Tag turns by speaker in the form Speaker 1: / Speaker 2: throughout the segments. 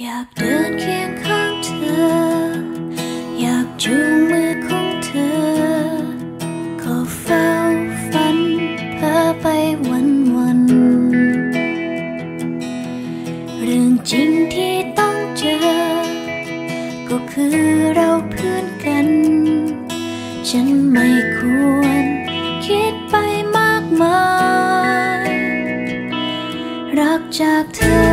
Speaker 1: อยากเดินเคียงข้างเธอ อยากจูงมือของเธอขอเฝ้าฝันเพ้อไปวันวัน เรื่องจริงที่ต้องเจอ ก็คือเราเพื่อนกัน ฉันไม่ควรคิดไปมากมาย รักจากเธอ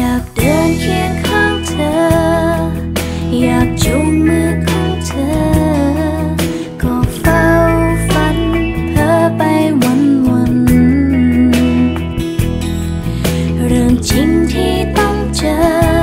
Speaker 1: อยากเดินเคียงข้างเธอ อยากจูงมือของเธอ ก็เฝ้าฝันเพ้อไปวันวัน เรื่องจริงที่ต้องเจอ